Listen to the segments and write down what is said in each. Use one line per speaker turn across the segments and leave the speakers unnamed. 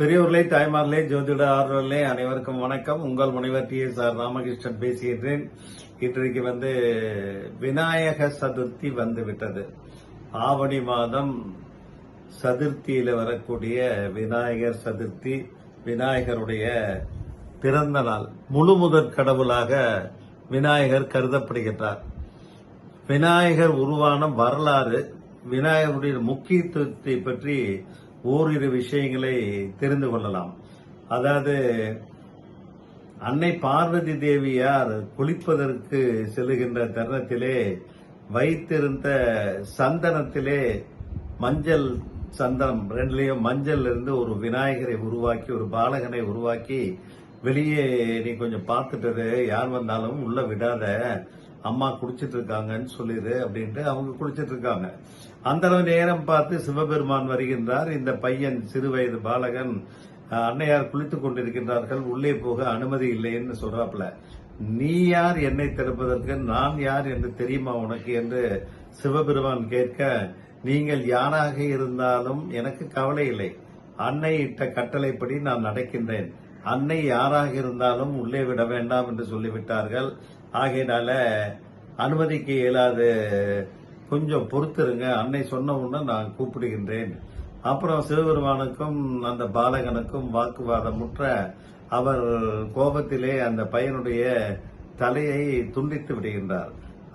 பெரியவர்களே தாய்மார்களே ஜோதிட ஆர்வலர்களே அனைவருக்கும் வணக்கம். உங்கள் முனைவர் டி எஸ் ஆர் ராமகிருஷ்ணன் பேசுகின்றேன். இன்றைக்கு வந்து விநாயக சதுர்த்தி வந்து விட்டது ஆவணி மாதம் சதுர்த்தியில வரக்கூடிய விநாயகர் சதுர்த்தி விநாயகருடைய பிறந்த நாள் முழு முதற் கடவுளாக விநாயகர் கருதப்படுகின்றார். விநாயகர் உருவான வரலாறு விநாயகருடைய முக்கியத்துவத்தை பற்றி ஓரிரு விஷயங்களை தெரிந்து கொள்ளலாம். அதாவது அன்னை பார்வதி தேவியார் குளிப்பதற்கு செல்லுகின்ற தருணத்திலே வைத்திருந்த சந்தனத்திலே மஞ்சள் சந்தனம் ரெண்டுலேயும் மஞ்சள் இருந்து ஒரு விநாயகரை உருவாக்கி ஒரு பாலகனை உருவாக்கி வெளியே நீ கொஞ்சம் பார்த்துட்டு யார் வந்தாலும் உள்ள விடாத அம்மா குடிச்சிட்டு இருக்காங்கன்னு சொல்லிடு அப்படின்ட்டு அவங்க குடிச்சிட்டு இருக்காங்க. அந்த அளவு நேரம் பார்த்து சிவபெருமான் வருகின்றார். இந்த பையன் சிறு வயது பாலகன் அன்னையார் குளித்துக் கொண்டிருக்கின்றார்கள். உள்ளே போக அனுமதி இல்லைன்னு சொல்றாப்ல நீ யார் என்னை திறப்பதற்கு நான் யார் என்று தெரியுமா உனக்கு என்று சிவபெருமான் கேட்க நீங்கள் யாராக இருந்தாலும் எனக்கு கவலை இல்லை. அன்னை இட்ட கட்டளைப்படி நான் நடக்கின்றேன். அன்னை யாராக இருந்தாலும் உள்ளே விட வேண்டாம் என்று சொல்லிவிட்டார்கள். ஆகையினால அனுமதிக்க இயலாது. கொஞ்சம் பொறுத்திருங்க. அன்னை சொன்ன உடனே நான் கூப்பிடுகின்றேன். அப்புறம் சிவபெருமானுக்கும் அந்த பாலகனுக்கும் வாக்குவாதம் முற்ற அவர் கோபத்திலே அந்த பையனுடைய தலையை துண்டித்து விடுகின்றார்.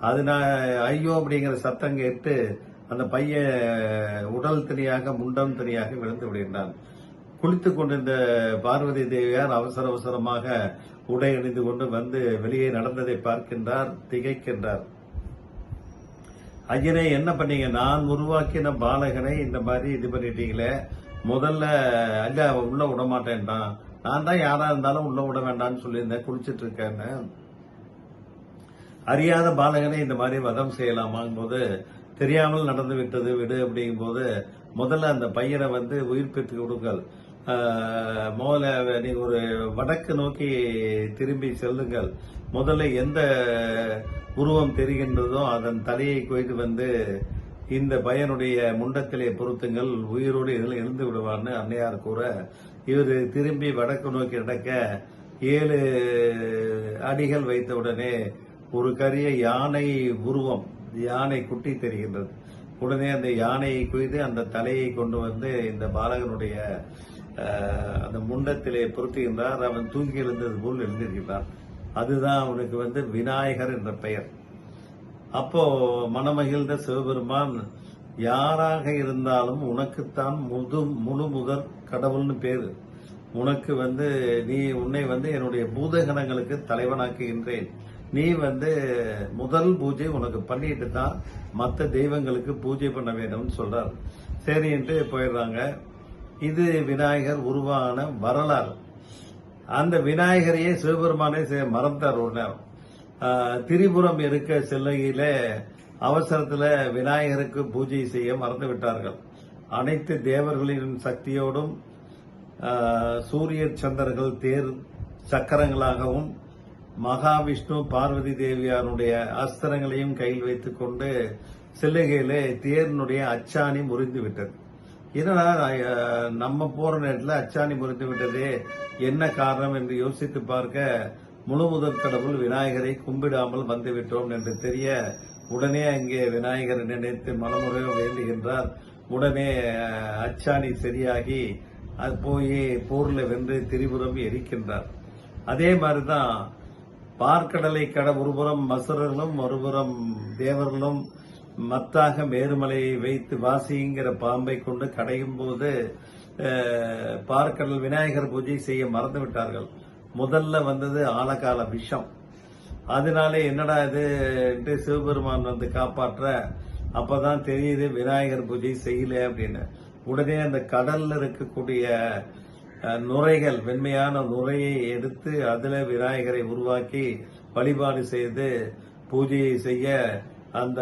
அதனால ஐயோ அப்படிங்கிற சத்தம் கேட்டு அந்த பையன் உடல் தனியாக முண்டம் தனியாக விழுந்து விடுகின்றான். குளித்துக் கொண்டிருந்த பார்வதி தேவியார் அவசர அவசரமாக உடை அணிந்து கொண்டு வந்து வெளியே நடந்ததை பார்க்கின்றார் திகைக்கின்றார். ஐயனே என்ன பண்ணீங்க? நான் உருவாக்கின பாலகனை இந்த மாதிரி இது பண்ணிட்டீங்களே. முதல்ல ஐயா உள்ள விட மாட்டேன்டான் நான் தான் யாரா இருந்தாலும் உள்ள விட வேண்டாம்னு சொல்லியிருந்தேன். குளிச்சிட்டு இருக்கேன்னு. அறியாத பாலகனை இந்த மாதிரி வதம் செய்யலாமாங்கும் போது தெரியாமல் நடந்து விட்டது விடு அப்படிங்கும் போது முதல்ல அந்த பையனை வந்து உயிர் பெற்று கொடுங்கள். முதல்ல நீ ஒரு வடக்கு நோக்கி திரும்பி செல்லுங்கள். முதல்ல எந்த உருவம் தெரிகின்றதோ அதன் தலையை கொய்து வந்து இந்த பையனுடைய முண்டத்திலே பொருத்துங்கள் உயிரோடு இதில் எழுந்து விடுவார்னு அன்னையார் கூற இவர் திரும்பி வடக்கு நோக்கி நடக்க ஏழு அடிகள் வைத்தவுடனே ஒரு கரிய யானை உருவம் யானை குட்டி தெரிகின்றது. உடனே அந்த யானையை குய்து அந்த தலையை கொண்டு வந்து இந்த பாலகனுடைய அந்த முண்டத்திலே பொருத்துகின்றார். அவன் தூங்கி எழுந்தது போல் எழுந்திருக்கிறான் அதுதான் அவனுக்கு வந்து விநாயகர் என்ற பெயர். அப்போ மனமகிழ்ந்த சிவபெருமான் யாராக இருந்தாலும் உனக்குத்தான் முது முழு முதற் கடவுள்னு பேரு. உனக்கு வந்து நீ உன்னை வந்து என்னுடைய பூதகணங்களுக்கு தலைவனாக்குகின்றேன். நீ வந்து முதல் பூஜை உனக்கு பண்ணிட்டு தான் மற்ற தெய்வங்களுக்கு பூஜை பண்ண வேண்டும்னு சொல்றார். சரின்ட்டு போயிடுறாங்க. இது விநாயகர் உருவான வரலாறு. அந்த விநாயகரையே சிவபெருமானே மறந்தார் ஒரு நேரம். திரிபுரம் இருக்க செல்லையில அவசரத்துல விநாயகருக்கு பூஜை செய்ய மறந்து விட்டார்கள். அனைத்து தேவர்களின் சக்தியோடும் சூரிய சந்திரர்கள் தேர் சக்கரங்களாகவும் மகாவிஷ்ணு பார்வதி தேவியாருடைய அஸ்திரங்களையும் கையில் வைத்துக் கொண்டு செல்லுகையிலே தேரினுடைய அச்சாணி முறிந்து விட்டது. என்னடா நம்ம போற நேரத்தில் அச்சாணி முறிந்து விட்டதே என்ன காரணம் என்று யோசித்து பார்க்க முழு முதற் கடவுள் விநாயகரை கும்பிடாமல் வந்துவிட்டோம் என்று தெரிய உடனே அங்கே விநாயகரை நினைத்து மனமுறையோ வேண்டுகின்றார். உடனே அச்சாணி சரியாகி அது போய் போரில் வென்று திரிபுரம் எரிக்கின்றார். அதே மாதிரிதான் பார்க்கடலை கட ஒருபுறம் மசுரர்களும் ஒருபுறம் தேவர்களும் மத்தாக மேருமலையை வைத்து வாசிங்கிற பாம்பை கொண்டு கடையும் போது பார்க்கடல் விநாயகர் பூஜை செய்ய மறந்து விட்டார்கள் முதல்ல வந்தது ஆலகால விஷம். அதனால என்னடா இது என்று சிவபெருமான் வந்து காப்பாற்ற அப்பதான் தெரியுது விநாயகர் பூஜை செய்யல அப்படின்னு. உடனே அந்த கடல்ல இருக்கக்கூடிய நுரைகள் வெண்மையான நுரையை எடுத்து அதுல விநாயகரை உருவாக்கி வழிபாடு செய்து பூஜையை செய்ய அந்த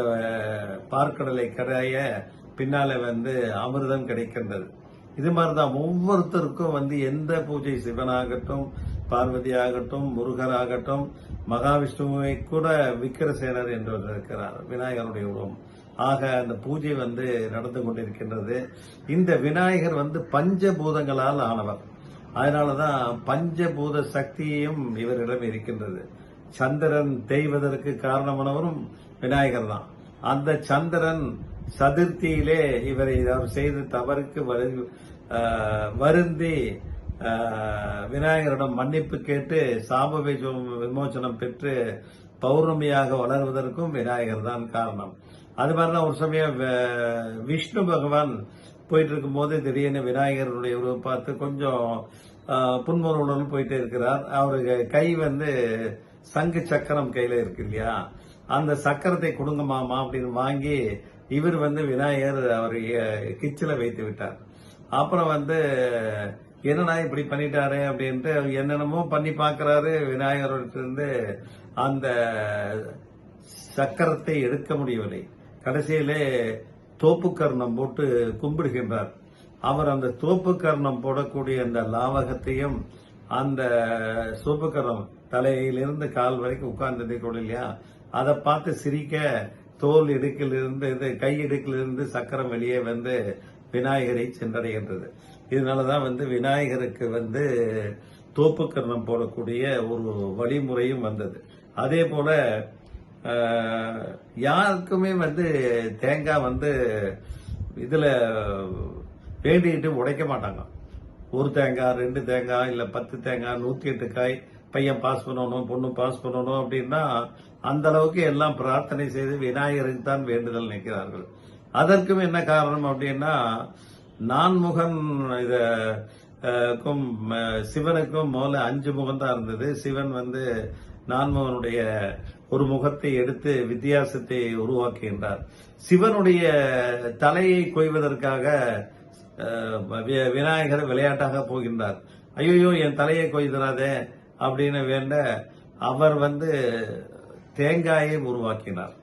பார்க்கடலை கரைய பின்னால வந்து அமிர்தம் கிடைக்கின்றது. இது மாதிரிதான் ஒவ்வொருத்தருக்கும் வந்து எந்த பூஜை சிவனாகட்டும் பார்வதி ஆகட்டும் முருகர் ஆகட்டும் மகாவிஷ்ணுவை கூட விக்கிரசேனர் என்று இருக்கிறார் விநாயகருடைய உருவம். ஆக அந்த பூஜை வந்து நடந்து கொண்டிருக்கின்றது. இந்த விநாயகர் வந்து பஞ்சபூதங்களால் ஆனவர். அதனாலதான் பஞ்சபூத சக்தியும் இவரிடம் இருக்கின்றது. சந்திரன் தேய்வதற்கு காரணமானவரும் விநாயகர் தான். அந்த சந்திரன் சதுர்த்தியிலே இவரை அவர் செய்த தவறுக்கு வருந்தி விநாயகரிடம் மன்னிப்பு கேட்டு சாப விமோச்சனம் விமோசனம் பெற்று பௌர்ணமியாக வளர்வதற்கும் விநாயகர் தான் காரணம். அது மாதிரிதான் ஒரு சமயம் விஷ்ணு பகவான் போயிட்டு இருக்கும்போது திடீர்னு விநாயகருடைய உருவம் பார்த்து கொஞ்சம் ஆஹ், புன்முறுவலுடன் போயிட்டே இருக்கிறார். அவருக்கு கை வந்து சங்கு சக்கரம் கையில இருக்கு இல்லையா? அந்த சக்கரத்தை கொடுங்க மாமா அப்படின்னு வாங்கி இவர் வந்து விநாயகர் அவர் கிச்சில வைத்து விட்டார். அப்புறம் வந்து என்னடா இப்படி பண்ணிட்டாரு அப்படின்ட்டு அவர் என்னென்னமோ பண்ணி பார்க்கறாரு. விநாயகர்கிட்ட அந்த சக்கரத்தை எடுக்க முடியவில்லை. கடைசியிலே தோப்பு கர்ணம் போட்டு கும்பிடுகின்றார். அவர் அந்த தோப்பு கர்ணம் போடக்கூடிய அந்த லாவகத்தையும் அந்த சோப்பு கர்ணம் தலையிலிருந்து கால் வரைக்கும் உட்கார்ந்ததை கூட இல்லையா? அதை பார்த்து சிரிக்க தோல் இடுக்கிலிருந்து இது கை இடுக்கிலிருந்து சக்கரம் வெளியே வந்து விநாயகரை சென்றடைகின்றது இதனாலதான் வந்து விநாயகருக்கு வந்து தோப்பு கர்ணம் போடக்கூடிய ஒரு வழிமுறையும் வந்தது. அதே போல யாருக்குமே வந்து தேங்காய் வந்து இதுல வேண்டிக்கிட்டு உடைக்க மாட்டாங்க. ஒரு தேங்காய் ரெண்டு தேங்காய் இல்ல பத்து தேங்காய் நூத்தி எட்டு காய் பையன் பாஸ் பண்ணணும் பொண்ணு பாஸ் பண்ணணும் அப்படின்னா அந்த அளவுக்கு எல்லாம் பிரார்த்தனை செய்து விநாயகருக்கு தான் வேண்டுதல் நிற்கிறார்கள் அதற்கும் என்ன காரணம் அப்படின்னா நான்முகன் இத க்கும், சிவனுக்கும் முதல்ல அஞ்சு முகம் தான் இருந்தது. சிவன் வந்து நான்முகனுடைய ஒரு முகத்தை எடுத்து வித்தியாசத்தை உருவாக்குகின்றார். சிவனுடைய தலையை கொய்வதற்காக விநாயகர் விளையாட்டாக போகின்றார். ஐயோ என் தலையை கொய்துறாதே அப்படின்னு வேண்ட அவர் வந்து தேங்காயை உருவாக்கினார்.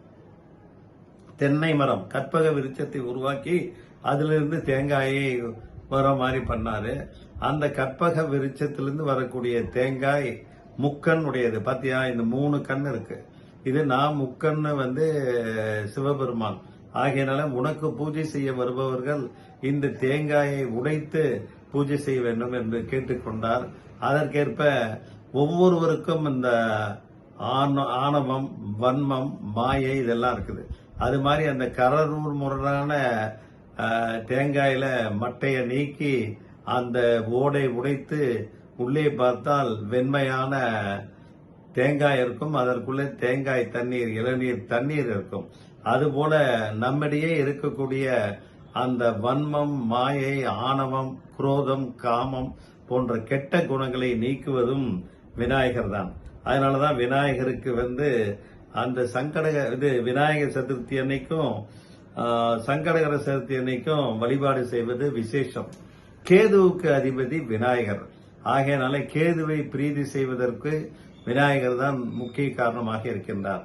தென்னை மரம் கற்பக விருட்சத்தை உருவாக்கி அதிலிருந்து தேங்காயை வர மாதிரி பண்ணாரு. அந்த கற்பக விருட்சத்திலிருந்து வரக்கூடிய தேங்காய் முக்கன் உடையது பாத்தியா? இந்த மூணு கண் இருக்கு. இது நான் முக்கன்னு வந்து சிவபெருமான். ஆகையினால உனக்கு பூஜை செய்ய வருபவர்கள் இந்த தேங்காயை உடைத்து பூஜை செய்ய வேண்டும் என்று கேட்டுக்கொண்டார். அதற்கேற்ப ஒவ்வொருவருக்கும் இந்த ஆண- ஆணவம் வன்மம் மாயை இதெல்லாம் இருக்குது. அது மாதிரி அந்த கரரூர் முரணான தேங்காயில் தேங்காயில மட்டையை நீக்கி அந்த ஓடை உடைத்து உள்ளே பார்த்தால் வெண்மையான தேங்காய் இருக்கும். அதற்குள்ளே தேங்காய் தண்ணீர் இளநீர் தண்ணீர் இருக்கும். அதுபோல நம்மிடையே இருக்கக்கூடிய அந்த வன்மம் மாயை ஆணவம் குரோதம் காமம் போன்ற கெட்ட குணங்களை நீக்குவதும் விநாயகர் தான். அதனாலதான் விநாயகருக்கு வந்து அந்த சங்கடக இது விநாயகர் சதுர்த்தி அன்னைக்கும் சங்கடகர சதுர்த்தி அன்னைக்கும் வழிபாடு செய்வது விசேஷம். கேதுவுக்கு அதிபதி விநாயகர். ஆகையினால கேதுவை பிரீதி செய்வதற்கு விநாயகர் தான் முக்கிய காரணமாக இருக்கின்றார்.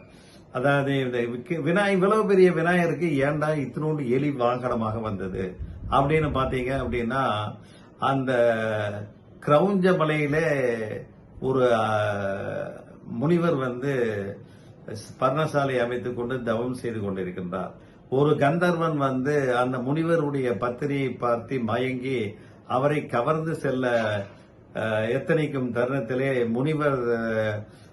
அதாவது இந்த விக்க- இவ்வளவு பெரிய விநாயகருக்கு ஏன்டா இத்தினோண்டு எலி வாகனமாக வந்தது? அப்படின்னு பாத்தீங்க அப்படின்னா அந்த கிரௌஞ்ச மலையில ஒரு முனிவர் வந்து பர்ணசாலை அமைத்துக் கொண்டு தவம் செய்து கொண்டிருக்கின்றார். ஒரு கந்தர்வன் வந்து அந்த முனிவருடைய பத்திரியை பார்த்து மயங்கி அவரை கவர்ந்து செல்ல எத்தனைக்கும் தருணத்திலே முனிவர்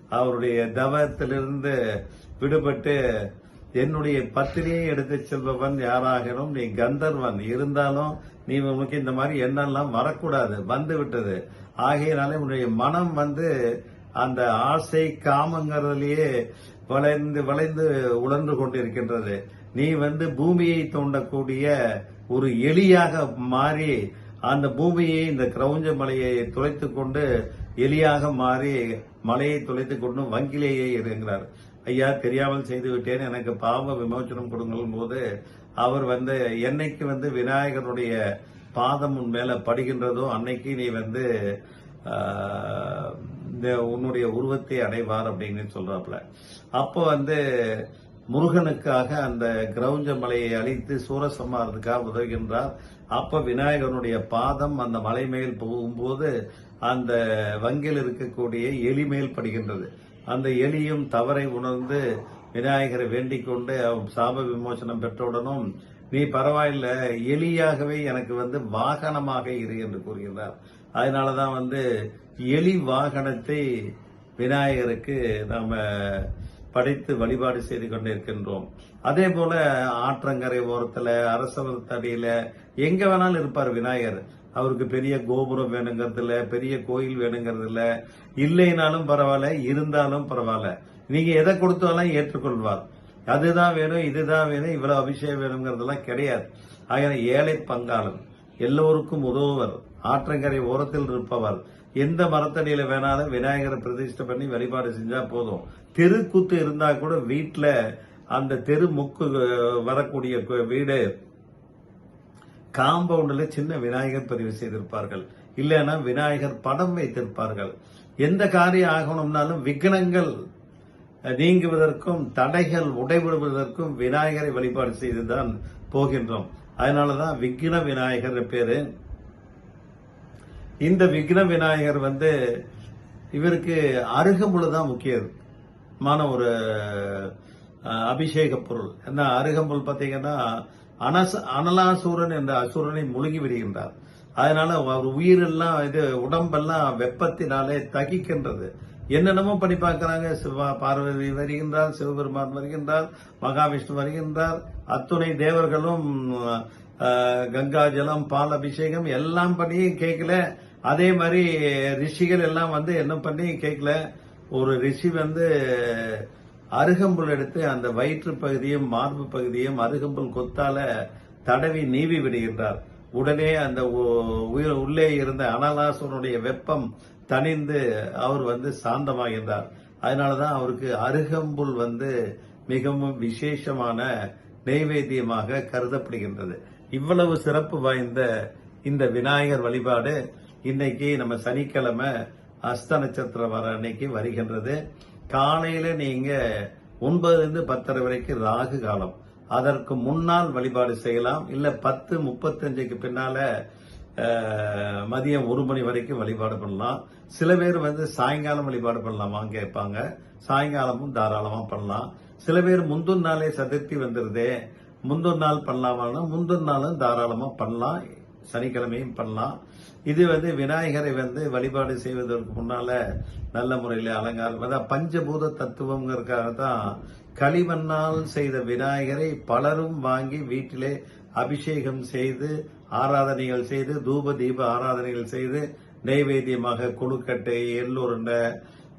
அவருடைய தவத்திலிருந்து விடுபட்டு என்னுடைய பத்திரியை எடுத்து செல்பவன் யாராகினும் நீ கந்தர்வன். இருந்தாலும் நீ உனக்கு இந்த மாதிரி எண்ணெல்லாம் வரக்கூடாது. வந்து விட்டது. ஆகையினாலே உன்னுடைய மனம் வந்து அந்த ஆசை காமங்கிறதுலயே வளைந்து வளைந்து உழன்று கொண்டிருக்கின்றது. நீ வந்து பூமியை தோண்டக்கூடிய ஒரு எலியாக மாறி அந்த பூமியை இந்த கிரௌஞ்ச மலையை துளைத்து கொண்டு எலியாக மாறி மலையை துளைத்து கொண்டு வங்கிலேயே இருக்கிறார் ஐயா தெரியாமல் செய்து விட்டேன். எனக்கு பாவ விமோச்சனம் கொடுங்களும் போது அவர் வந்து என்னைக்கு வந்து விநாயகருடைய பாதம் உன் மேல படுகின்றதோ அன்னைக்கு நீ வந்து இந்த உன்னுடைய உருவத்தை அடைவார் அப்படின்னு சொல்றாப்புல. அப்போ வந்து முருகனுக்காக அந்த கிரௌஞ்ச மலையை அழித்து சூரசம்மாரத்துக்காக உதவுகின்றார். அப்ப விநாயகனுடைய பாதம் அந்த மலை மேல் போகும்போது அந்த வங்கில் இருக்கக்கூடிய எலி மேல் படுகின்றது. அந்த எலியும் தவறை உணர்ந்து விநாயகரை வேண்டிக் கொண்டு அவன் சாப விமோசனம் பெற்றவுடனும் நீ பரவாயில்ல எலியாகவே எனக்கு வந்து வாகனமாக இரு என்று கூறுகிறார் அதனாலதான் வந்து எலி வாகனத்தை விநாயகருக்கு நாம படைத்து வழிபாடு செய்து கொண்டிருக்கின்றோம். அதே போல ஆற்றங்கரை ஓரத்துல அரசவரத்தடியில எங்க வேணாலும் இருப்பார் விநாயகர். அவருக்கு பெரிய கோபுரம் வேணுங்கிறது பெரிய கோயில் வேணுங்கிறது இல்லைனாலும் பரவாயில்ல இருந்தாலும் பரவாயில்ல. நீங்க எதை கொடுத்தாலும் ஏற்றுக்கொள்வார். அதுதான் வேணும் இதுதான் வேணும் இவ்வளவு அபிஷேகம் வேணுங்கிறதெல்லாம் கிடையாது. ஆகிய ஏழை பங்காளன் எல்லோருக்கும் உதவுவர் ஆற்றங்கரை ஓரத்தில் இருப்பவர் எந்த மரத்தடியில வேணாலும் விநாயகரை பிரதிஷ்டை பண்ணி வழிபாடு செஞ்சா போதும். தெருக்கூத்து இருந்தா கூட வீட்டுல அந்த தெரு முக்கு வரக்கூடிய வீடு காம்பவுண்டில் சின்ன விநாயகர் பதிவு செய்திருப்பார்கள். இல்லைன்னா விநாயகர் படம் வைத்திருப்பார்கள். எந்த காரியம் ஆகணும்னாலும் விக்னங்கள் நீங்குவதற்கும் தடைகள் உடைபடுவதற்கும் விநாயகரை வழிபாடு செய்துதான் போகின்றோம். அதனாலதான் விக்ன விநாயகர் பேரு. இந்த விக்ன விநாயகர் வந்து இவருக்கு அருகம்புல் தான் முக்கியமான ஒரு அபிஷேக பொருள். என்ன அருகம்புல் பார்த்தீங்கன்னா அனச அனலாசூரன் என்ற அசுரனை முழுகி விடுகின்றார். அதனால அவர் உயிரெல்லாம் இது உடம்பெல்லாம் வெப்பத்தினாலே தகிக்கின்றது. என்னென்னமோ பண்ணி பார்க்கிறாங்க. சிவா பார்வதி வருகின்றார் சிவபெருமான் வருகின்றார் மகாவிஷ்ணு வருகின்றார் அத்துணை தேவர்களும் கங்கா ஜலம் பால் அபிஷேகம் எல்லாம் பண்ணி கேட்கல. அதே மாதிரி ரிஷிகள் எல்லாம் வந்து என்ன பண்ணி கேட்கல. ஒரு ரிஷி வந்து அருகம்புல் எடுத்து அந்த வயிற்று பகுதியும் மார்பு பகுதியும் அருகம்புல் கொத்தால தடவி நீவி விடுகின்றார். உடனே அந்த உ- உயிர் உள்ளே இருந்த அனலாசனுடைய வெப்பம் தணிந்து அவர் வந்து சாந்தமாகின்றார். அதனாலதான் அவருக்கு அருகம்புல் வந்து மிகவும் விசேஷமான நெய்வேத்தியமாக கருதப்படுகின்றது. இவ்வளவு சிறப்பு வாய்ந்த இந்த விநாயகர் வழிபாடு இன்னைக்கு நம்ம சனிக்கிழமை அஸ்த நட்சத்திரம் வர அன்னைக்கு வருகின்றது. காலையில நீங்க ஒன்பதுலேருந்து பத்தரை வரைக்கும் ராகு காலம். அதற்கு முன்னால் வழிபாடு செய்யலாம். இல்ல பத்து முப்பத்தஞ்சுக்கு பின்னால மதியம் ஒரு மணி வரைக்கும் வழிபாடு பண்ணலாம். சில பேர் வந்து சாயங்காலம் வழிபாடு பண்ணலாமான்னு கேட்பாங்க. சாயங்காலமும் தாராளமாக பண்ணலாம். சில பேர் முந்தின நாளே சதுர்த்தி வந்துருதே. முந்தின நாள் பண்ணலாமான்னா முந்தின நாளும் தாராளமாக பண்ணலாம். சனிக்கிழமையும் பண்ணலாம். இது வந்து விநாயகரை வந்து வழிபாடு செய்வதற்கு முன்னால நல்ல முறையில் அலங்காரம். அதான் பஞ்சபூத தத்துவங்கிறதுக்காக தான் களிமண்ணால் செய்த விநாயகரை பலரும் வாங்கி வீட்டிலே அபிஷேகம் செய்து ஆராதனைகள் செய்து தூப தீப ஆராதனைகள் செய்து நைவேத்தியமாக கொழுக்கட்டை எள்ளுருண்டை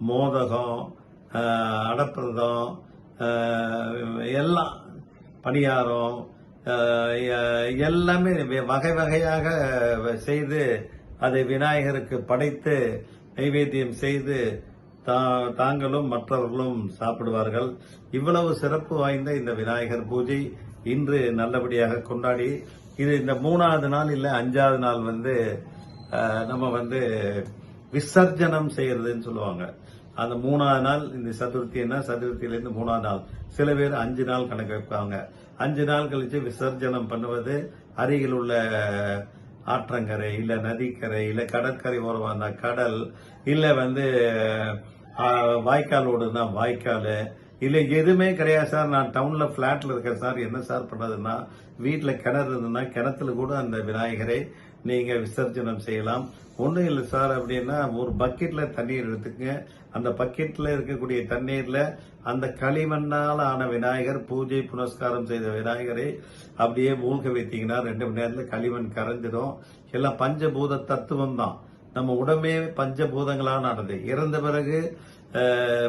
மோதகம் அடப்பிரதம் எல்லாம் பணியாரம் எல்லாமே வகை வகையாக செய்து அதை விநாயகருக்கு படைத்து நைவேத்தியம் செய்து தா- தாங்களும் மற்றவர்களும் சாப்பிடுவார்கள். இவ்வளவு சிறப்பு வாய்ந்த இந்த விநாயகர் பூஜை இன்று நல்லபடியாக கொண்டாடி இது இந்த மூணாவது நாள் இல்ல அஞ்சாவது நாள் வந்து நம்ம வந்து விசர்ஜனம் செய்யறதுன்னு சொல்லுவாங்க. அந்த மூணாவது நாள் இந்த சதுர்த்தின்னா சதுர்த்தியிலிருந்து மூணாவது நாள். சில பேர் அஞ்சு நாள் கணக்கு வைப்பாங்க. அஞ்சு நாள் கழிச்சு விசர்ஜனம் பண்ணுவது அருகில் உள்ள ஆற்றங்கரை இல்ல நதிக்கரை இல்ல கடற்கரை ஓரமாக அந்த கடல் இல்ல வந்து வாய்க்கால் ஓடுனா வாய்க்கால் இல்லை எதுவுமே கிடையாது சார். நான் டவுனில் ஃப்ளாட்டில் இருக்கேன் சார். என்ன சார் பண்ணதுன்னா வீட்டில் கிணறு இருந்ததுன்னா கிணத்துல கூட அந்த விநாயகரை நீங்கள் விசர்ஜனம் செய்யலாம். ஒன்றும் இல்லை சார் அப்படின்னா ஒரு பக்கெட்டில் தண்ணீர் எடுத்துக்கங்க. அந்த பக்கெட்டில் இருக்கக்கூடிய தண்ணீரில் அந்த களிமண்ணால் ஆன விநாயகர் பூஜை புனஸ்காரம் செய்த விநாயகரை அப்படியே மூழ்க வைத்தீங்கன்னா ரெண்டு மணி நேரத்தில் களிமண் கரைஞ்சிடும். எல்லாம் பஞ்சபூத தத்துவம் தான் நம்ம உடம்பே பஞ்சபூதங்களானது இறந்த பிறகு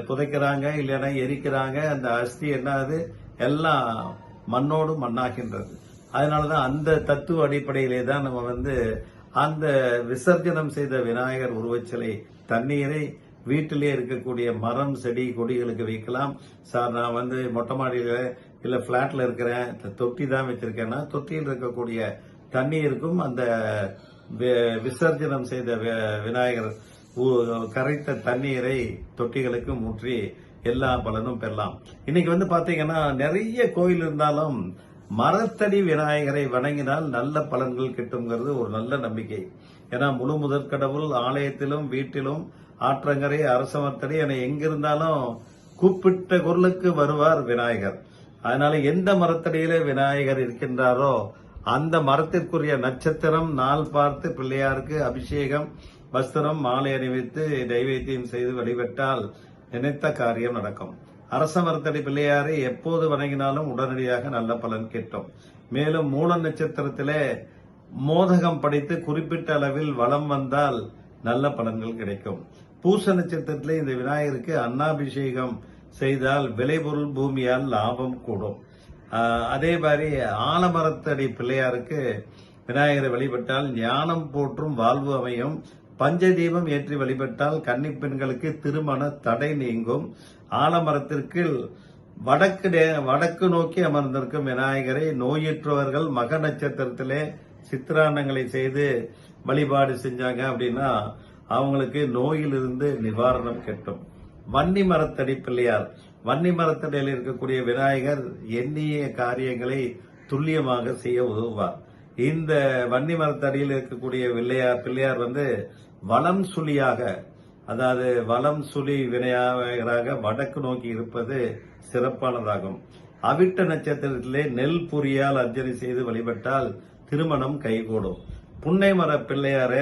புதைக்கிறாங்க இல்லைன்னா எரிக்கிறாங்க அந்த அஸ்தி என்னது? எல்லாம் மண்ணோடு மண்ணாகின்றது. அதனாலதான் அந்த தத்துவ அடிப்படையிலே தான் நம்ம வந்து அந்த விசர்ஜனம் செய்த விநாயகர் உருவச்சிலை தண்ணீரை வீட்டிலே இருக்கக்கூடிய மரம் செடி கொடிகளுக்கு வைக்கலாம். சார் நான் வந்து மொட்டை மாடியில் இல்லை ஃப்ளாட்டில் இருக்கிறேன். தொட்டி தான் வச்சிருக்கேன்னா தொட்டியில் இருக்கக்கூடிய தண்ணீருக்கும் அந்த விசர்ஜனம் செய்த விநாயகர் கரைத்த தண்ணீரை தொட்டிகளுக்கு ஊற்றி எல்லா பலனும் பெறலாம். இன்னைக்கு வந்து பாத்தீங்கன்னா நிறைய கோயில் இருந்தாலும் மரத்தடி விநாயகரை வணங்கினால் நல்ல பலன்கள் கிட்டுங்கிறது ஒரு நல்ல நம்பிக்கை. ஏன்னா முழு முதற் கடவுள் ஆலயத்திலும் வீட்டிலும் ஆற்றங்கரை அரசமர்த்தடி என எங்கிருந்தாலும் கூப்பிட்ட குரலுக்கு வருவார் விநாயகர். அதனால எந்த மரத்தடியில விநாயகர் இருக்கின்றாரோ அந்த மரத்திற்குரிய நட்சத்திரம் நாள் பார்த்து பிள்ளையாருக்கு அபிஷேகம் வஸ்திரம் மாலை அணிவித்து நைவேத்தியம் செய்து வழிபட்டால் நினைத்த காரியம் நடக்கும். அரச மரத்தடி பிள்ளையாரை எப்போது வணங்கினாலும் உடனடியாக நல்ல பலன் கிட்டும். மேலும் மூல நட்சத்திரத்திலே மோதகம் படித்து குறிப்பிட்ட அளவில் வளம் வந்தால் நல்ல பலன்கள் கிடைக்கும். பூச நட்சத்திரத்தில் இந்த விநாயகருக்கு அன்னாபிஷேகம் செய்தால் விளைபொருள் பூமியால் லாபம் கூடும். அதே மாதிரி ஆலமரத்தடி பிள்ளையாருக்கு விநாயகரை வழிபட்டால் ஞானம் போற்றும் வாழ்வு அமையும். பஞ்சதீபம் ஏற்றி வழிபட்டால் கன்னிப்பெண்களுக்கு திருமண தடை நீங்கும். ஆலமரத்திற்கு வடக்கு வடக்கு நோக்கி அமர்ந்திருக்கும் விநாயகரை நோயுற்றவர்கள் மக நட்சத்திரத்திலே சித்திராண்டங்களை செய்து வழிபாடு செஞ்சாங்க அப்படின்னா அவங்களுக்கு நோயிலிருந்து நிவாரணம் கிட்டும். வன்னி மரத்தடி பிள்ளையார். வன்னி மரத்தடியில் இருக்கக்கூடிய விநாயகர் எண்ணிய காரியங்களை துல்லியமாக செய்ய உதவுவார். இந்த வன்னி மரத்தடியில் இருக்கக்கூடிய பிள்ளையார் பிள்ளையார் வந்து வலம் சுழியாக அதாவது வலம் சுழி விநாயகராக வடக்கு நோக்கி இருப்பது சிறப்பானதாகும். அவிட்ட நட்சத்திரத்திலே நெல் பொரியால் அர்ச்சனை செய்து வழிபட்டால் திருமணம் கைகூடும். புன்னை மர பிள்ளையார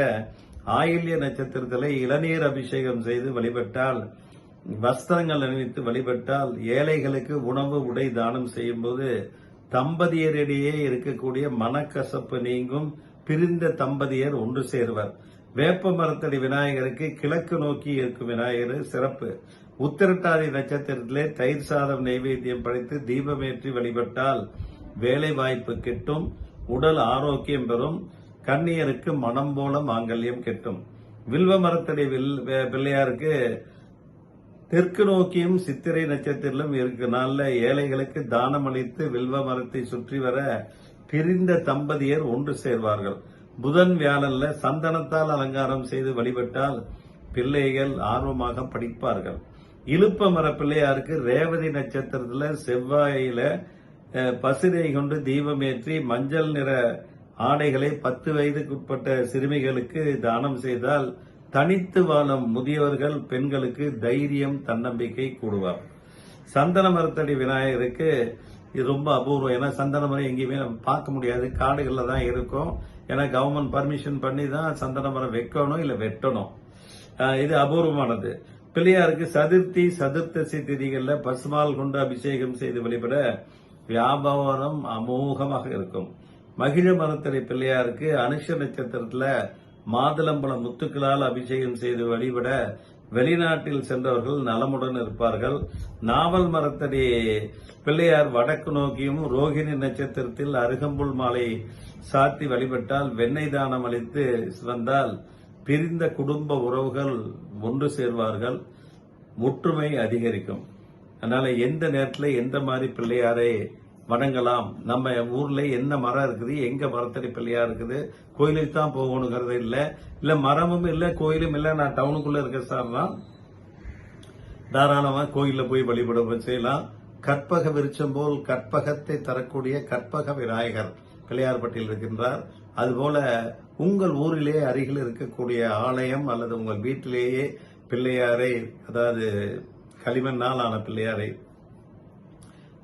ஆயில்ய நட்சத்திரத்திலே இளநீர் அபிஷேகம் செய்து வழிபட்டால் வஸ்திரங்கள் அணிவித்து வழிபட்டால் ஏழைகளுக்கு உணவு உடை தானம் செய்யும்போது தம்பதியரிடையே இருக்கக்கூடிய மனக்கசப்பு நீங்கும். பிரிந்த தம்பதியர் ஒன்று சேர்வர். வேப்ப மரத்தடி விநாயகருக்கு கிழக்கு நோக்கி இருக்கும் விநாயகர் சிறப்பு. உத்திரட்டாதி நட்சத்திரத்திலே தயிர் சாதம் நைவேத்தியம் படைத்து தீபமேற்றி வழிபட்டால் வேலை வாய்ப்பு கிட்டும் உடல் ஆரோக்கியம் பெறும் கன்னியருக்கு மனம் போல மாங்கல்யம் கிட்டும். வில்வ மரத்தடி வில் பிள்ளையாருக்கு தெற்கு நோக்கியும் சித்திரை நட்சத்திரம் இருக்கு. நாள்ல ஏழைகளுக்கு தானம் அளித்து வில்வ மரத்தை சுற்றி வர பிரிந்த தம்பதியர் ஒன்று சேர்வார்கள். புதன் வியாழன்ல சந்தனத்தால் அலங்காரம் செய்து வழிபட்டால் பிள்ளைகள் ஆர்வமாக படிப்பார்கள். இழுப்ப மர பிள்ளையாருக்கு ரேவதி நட்சத்திரத்துல செவ்வாயில அஹ், பசிரை கொண்டு தீபமேற்றி மஞ்சள் நிற ஆடைகளை பத்து வயதுக்குட்பட்ட சிறுமிகளுக்கு தானம் செய்தால் தனித்து வாழும் முதியவர்கள் பெண்களுக்கு தைரியம் தன்னம்பிக்கை கூடுவார். சந்தன மரத்தடி விநாயகருக்கு இது ரொம்ப அபூர்வம். ஏன்னா சந்தன மரம் எங்கேயுமே நம்ம பார்க்க முடியாது. காடுகளில் தான் இருக்கும். ஏன்னா கவர்மெண்ட் பர்மிஷன் பண்ணி தான் சந்தன மரம் வைக்கணும் இல்லை வெட்டணும். இது அபூர்வமானது. பிள்ளையாருக்கு சதுர்த்தி சதுர்த்தசி திதிகளில் பசுமால் கொண்டு அபிஷேகம் செய்து வழிபட வியாபாரம் அமோகமாக இருக்கும். மகிழ மரத்தடி பிள்ளையாருக்கு அனுஷ நட்சத்திரத்தில் மாதுளம்பழம் முத்துக்களால் அபிஷேகம் செய்து வழிபட வெளிநாட்டில் சென்றவர்கள் நலமுடன் இருப்பார்கள். நாவல் மரத்தடி பிள்ளையார் வடக்கு நோக்கியும் ரோகிணி நட்சத்திரத்தில் அருகம்புல் மாலை சாத்தி வழிபட்டால் வெண்ணெய் தானம் அளித்து வந்தால் பிரிந்த குடும்ப உறவுகள் ஒன்று சேர்வார்கள். ஒற்றுமை அதிகரிக்கும். அதனால எந்த நேரத்தில் எந்த மாதிரி பிள்ளையாரை வணங்கலாம். நம்ம ஊர்ல என்ன மரம் இருக்குது எங்க மரத்தடி பிள்ளையா இருக்குது கோயிலுக்கு தான் போகணுங்கிறது இல்ல. இல்ல மரமும் இல்ல கோயிலும் இல்ல நான் டவுனுக்குள்ள இருக்க சார்னா தாராளமா கோயில்ல போய் வழிபட செய்யலாம். கற்பக விருச்சம் போல் கற்பகத்தை தரக்கூடிய கற்பக விநாயகர் பிள்ளையார்பட்டியில் இருக்கின்றார். அதுபோல உங்கள் ஊரிலே அருகில் இருக்கக்கூடிய ஆலயம் அல்லது உங்கள் வீட்டிலேயே பிள்ளையாரை அதாவது களிமண்ணால் ஆன பிள்ளையாரை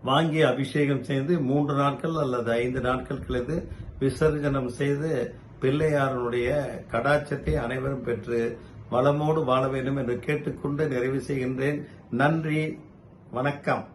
வாங்கி அபிஷேகம் செய்து மூன்று நாட்கள் அல்லது ஐந்து நாட்கள் கழித்து விசர்ஜனம் செய்து பிள்ளையாரனுடைய கடாட்சத்தை அனைவரும் பெற்று வளமோடு வாழ வேண்டும் என்று கேட்டுக்கொண்டு நிறைவு செய்கின்றேன். நன்றி. வணக்கம்.